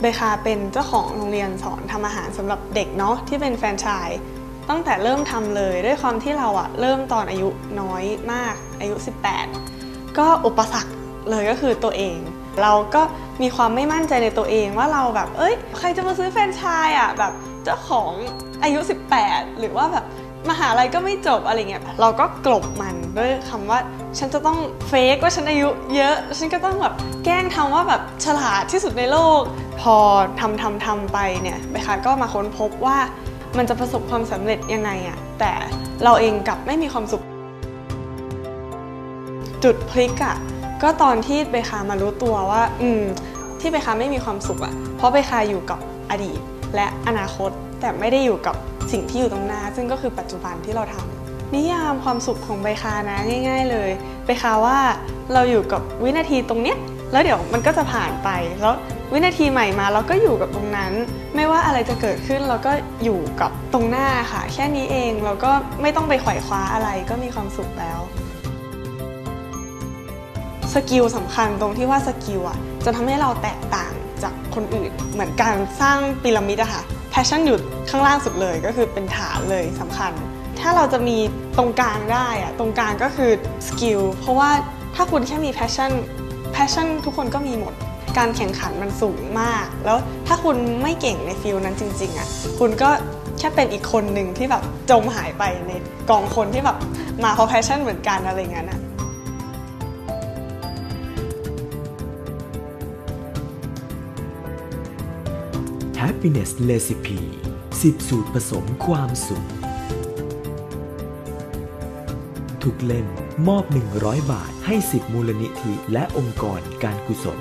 เบคาเป็นเจ้าของโรงเรียนสอนทำอาหารสำหรับเด็กเนาะที่เป็นแฟรนไชส์ตั้งแต่เริ่มทำเลยด้วยความที่เราอะเริ่มตอนอายุน้อยมากอายุ 18 ก็อุปสรรคเลยก็คือตัวเอง เราก็มีความไม่มั่นใจในตัวเองว่าเราแบบ เอ้ย ใครจะมาซื้อแฟรนไชส์อะแบบเจ้าของอายุ 18 หรือว่าแบบ มหาลัยก็ไม่จบอะไรเงี้ยเราก็กลบมันด้วยคำว่า ฉันจะต้องเฟกว่าฉันอายุเยอะ ฉันก็ต้องแบบแกล้งทำว่าแบบฉลาดที่สุดในโลก พอทำทำทำไปเนี่ยเบคาก็มาค้นพบว่ามันจะประสบความสำเร็จยังไงอะแต่เราเองกลับไม่มีความสุข จุดพลิกอะก็ตอนที่เบคามารู้ตัวว่า อืม ที่เบคาไม่มีความสุขอะเพราะเบคาอยู่กับอดีตและอนาคต แต่ไม่ได้อยู่กับสิ่งที่อยู่ตรงหน้า ซึ่งก็คือปัจจุบันที่เราทำนิยามความสุขของเบคานะง่าย ๆ เลยเบคาว่าเราอยู่กับวินาทีตรงเนี้ยแล้วเดี๋ยวมันก็จะผ่านไปแล้ววินาทีใหม่มาเราก็อยู่กับตรงนั้น ไม่ว่าอะไรจะเกิดขึ้นเราก็อยู่กับตรงหน้าค่ะ แค่นี้เองเราก็ไม่ต้องไปไขว่คว้าอะไรก็มีความสุขแล้วสกิลสำคัญตรงที่ว่าสกิลอะจะทำให้เราแตกต่างจากคนอื่น เหมือนการสร้างพีระมิดอะค่ะ แพชชั่นอยู่ข้างล่างสุดเลยก็คือเป็นฐานเลยสำคัญ ถ้าเราจะมีตรงกลางได้อะตรงกลางก็คือสกิลเพราะว่าถ้าคุณแค่มีแพชชั่นแพชชั่นทุกคนก็มีหมด การแข่งขันมันสูงมาก แล้วถ้าคุณไม่เก่งในฟิลนั้นจริงๆอะคุณก็แค่เป็นอีกคนหนึ่งที่แบบจมหายไปในกองคนที่แบบมาเพราะแพชชั่นเหมือนกันอะไรเงี้ยนะ Happiness Recipe 10 สูตรผสมความสุข ทุกเล่มมอบ 100 บาทให้ 10 มูลนิธิและองค์กรการกุศล